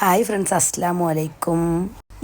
Hi friends അസ്സാം വലൈക്കും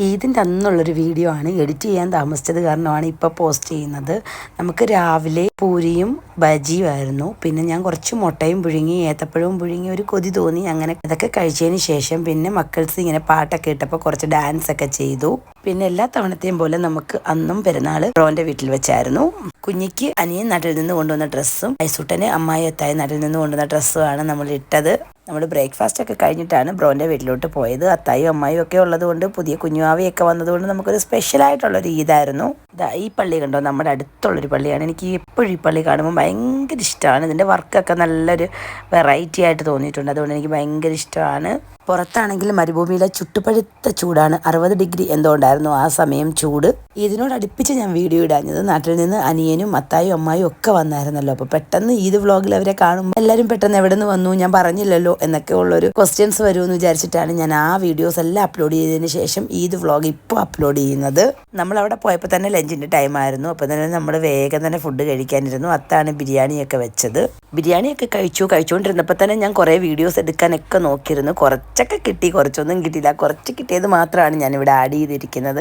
ഈദിന്റെ അന്നുള്ളൊരു video ആണ് എഡിറ്റ് ചെയ്യാൻ താമസിച്ചത് കാരണമാണ് ഇപ്പോൾ പോസ്റ്റ് ചെയ്യുന്നത്. നമുക്ക് രാവിലെ പൂരിയും ബജിയും ആയിരുന്നു. പിന്നെ ഞാൻ കുറച്ച് മുട്ടയും പുഴുങ്ങി ഏത്തപ്പഴവും പുഴുങ്ങി ഒരു കൊതി തോന്നി. അങ്ങനെ അതൊക്കെ കഴിച്ചതിന് ശേഷം പിന്നെ മക്കൾസ് ഇങ്ങനെ പാട്ടൊക്കെ ഇട്ടപ്പോൾ കുറച്ച് ഡാൻസ് ഒക്കെ ചെയ്തു. പിന്നെ എല്ലാ തവണത്തെയും പോലെ നമുക്ക് അന്നും പെരുന്നാൾ റോന്റെ വീട്ടിൽ വെച്ചായിരുന്നു. കുഞ്ഞിക്ക് അനിയൻ നാട്ടിൽ നിന്ന് കൊണ്ടുവന്ന ഡ്രസ്സും ഐസുട്ടന് അമ്മായി എത്തായി നാട്ടിൽ നിന്ന് കൊണ്ടുവന്ന ഡ്രസ്സുമാണ് നമ്മൾ ഇട്ടത്. നമ്മൾ ബ്രേക്ക്ഫാസ്റ്റ് ഒക്കെ കഴിഞ്ഞിട്ടാണ് ബ്രോന്റെ വീട്ടിലോട്ട് പോയത്. അത്തായും അമ്മായും ഒക്കെ ഉള്ളതുകൊണ്ട് പുതിയ കുഞ്ഞുവാവിയൊക്കെ വന്നതുകൊണ്ട് നമുക്കൊരു സ്പെഷ്യൽ ആയിട്ടുള്ളൊരു ഈദായിരുന്നു. ഇതാ ഈ പള്ളി കണ്ടോ? നമ്മുടെ അടുത്തുള്ളൊരു പള്ളിയാണ്. എനിക്ക് എപ്പോഴും ഈ പള്ളി കാണുമ്പോൾ ഭയങ്കര ഇഷ്ടമാണ്. ഇതിന്റെ വർക്കൊക്കെ നല്ലൊരു വെറൈറ്റി ആയിട്ട് തോന്നിയിട്ടുണ്ട്. അതുകൊണ്ട് എനിക്ക് ഭയങ്കര ഇഷ്ടമാണ്. പുറത്താണെങ്കിൽ മരുഭൂമിയിലെ ചുട്ടുപഴുത്ത ചൂടാണ്. അറുപത് ഡിഗ്രി എന്തോ ഉണ്ടായിരുന്നു ആ സമയം ചൂട്? ഇതിനോട് അടുപ്പിച്ച് ഞാൻ വീഡിയോ ഇടാഞ്ഞത് നാട്ടിൽ നിന്ന് അനിയനും അത്തായും അമ്മായും ഒക്കെ വന്നായിരുന്നല്ലോ. അപ്പോൾ പെട്ടെന്ന് ഈദ് വ്ളോഗിൽ അവരെ കാണുമ്പോൾ എല്ലാവരും പെട്ടെന്ന് എവിടെ നിന്ന് വന്നു? ഞാൻ പറഞ്ഞില്ലല്ലോ എന്നൊക്കെ ഉള്ളൊരു ക്വസ്റ്റ്യൻസ് വരുമെന്ന് വിചാരിച്ചിട്ടാണ് ഞാൻ ആ വീഡിയോസ് എല്ലാം അപ്ലോഡ് ചെയ്തതിന് ശേഷം ഈദ് വ്ളോഗ് ഇപ്പോൾ അപ്ലോഡ് ചെയ്യുന്നത്. നമ്മൾ അവിടെ പോയപ്പോൾ തന്നെ ലഞ്ചിന്റെ ടൈം ആയിരുന്നു. അപ്പോൾ തന്നെ നമ്മൾ വേഗം തന്നെ ഫുഡ് കഴിക്കാനിരുന്നു. അത്താണ് ബിരിയാണിയൊക്കെ വെച്ചത്. ബിരിയാണിയൊക്കെ കഴിച്ചു. കഴിച്ചുകൊണ്ടിരുന്നപ്പോൾ തന്നെ ഞാൻ കുറേ വീഡിയോസ് എടുക്കാനൊക്കെ നോക്കിയിരുന്നു. കുറച്ചൊക്കെ കിട്ടി കുറച്ചൊന്നും കിട്ടിയില്ല. കുറച്ച് കിട്ടിയത് മാത്രമാണ് ഞാനിവിടെ ആഡ് ചെയ്തിരിക്കുന്നത്.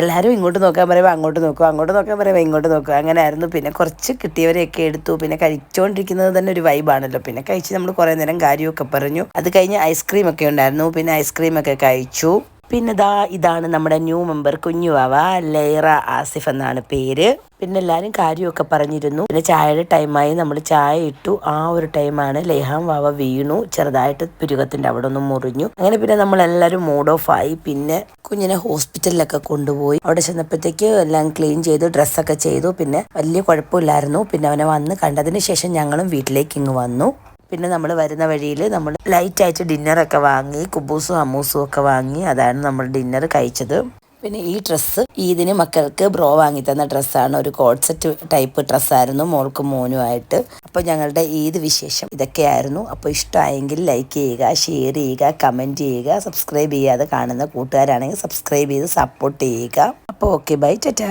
എല്ലാവരും ഇങ്ങോട്ട് നോക്കാൻ പറയുമ്പോൾ അങ്ങോട്ട് നോക്കുക അങ്ങോട്ട് നോക്കാൻ പറയുമ്പോൾ ഇങ്ങോട്ട് നോക്കുക. അങ്ങനെ ആയിരുന്നു പിന്നെ കുറച്ച് കിട്ടിയവരെയൊക്കെ എടുത്തു. പിന്നെ കഴിച്ചുകൊണ്ടിരിക്കുന്നത് തന്നെ ഒരു വൈബാണല്ലോ പിന്നെ കഴിച്ച് നമ്മൾ കുറേ നേരം കാര്യമൊക്കെ പറഞ്ഞു. അത് കഴിഞ്ഞ് ഐസ്ക്രീം ഒക്കെ ഉണ്ടായിരുന്നു. പിന്നെ ഐസ്ക്രീം ഒക്കെ കഴിച്ചു. പിന്നെ ദാ ഇതാണ് നമ്മുടെ ന്യൂ മെമ്പർ കുഞ്ഞുവാവ ലൈറ ആസിഫ് എന്നാണ് പേര്. പിന്നെ എല്ലാവരും കാര്യമൊക്കെ പറഞ്ഞിരുന്നു. പിന്നെ ചായയുടെ ടൈമായി നമ്മൾ ചായ ഇട്ടു. ആ ഒരു ടൈമാണ് ലേഹാം വാവ വീണു. ചെറുതായിട്ട് പുരുകത്തിന്റെ അവിടെ ഒന്ന് മുറിഞ്ഞു. അങ്ങനെ പിന്നെ നമ്മൾ എല്ലാവരും മൂഡ് ഓഫ് ആയി. പിന്നെ കുഞ്ഞിനെ ഹോസ്പിറ്റലിലൊക്കെ കൊണ്ടുപോയി. അവിടെ ചെന്നപ്പോഴത്തേക്ക് എല്ലാം ക്ലീൻ ചെയ്തു ഡ്രസ്സൊക്കെ ചെയ്തു. പിന്നെ വലിയ കുഴപ്പമില്ലായിരുന്നു. പിന്നെ അവനെ വന്ന് കണ്ടതിന് ശേഷം ഞങ്ങളും വീട്ടിലേക്ക് ഇങ്ങ് വന്നു. പിന്നെ നമ്മൾ വരുന്ന വഴിയിൽ നമ്മൾ ലൈറ്റായിട്ട് ഡിന്നറൊക്കെ വാങ്ങി കുബൂസും അമ്മൂസും ഒക്കെ വാങ്ങി അതാണ് നമ്മൾ ഡിന്നർ കഴിച്ചത്. പിന്നെ ഈ ഡ്രസ്സ് ഈദിന് മക്കൾക്ക് ബ്രോ വാങ്ങി തന്ന ഡ്രസ്സാണ് ഒരു കോൺസെറ്റ് ടൈപ്പ് ഡ്രസ്സായിരുന്നു മോൾക്കും മോനുമായിട്ട് അപ്പോൾ ഞങ്ങളുടെ ഈദ് വിശേഷം ഇതൊക്കെയായിരുന്നു. അപ്പോൾ ഇഷ്ടമായെങ്കിൽ ലൈക്ക് ചെയ്യുക ഷെയർ ചെയ്യുക കമന്റ് ചെയ്യുക സബ്സ്ക്രൈബ് ചെയ്യാതെ കാണുന്ന കൂട്ടുകാരാണെങ്കിൽ സബ്സ്ക്രൈബ് ചെയ്ത് സപ്പോർട്ട് ചെയ്യുക. അപ്പോൾ ഓക്കെ ബൈ ടാറ്റാ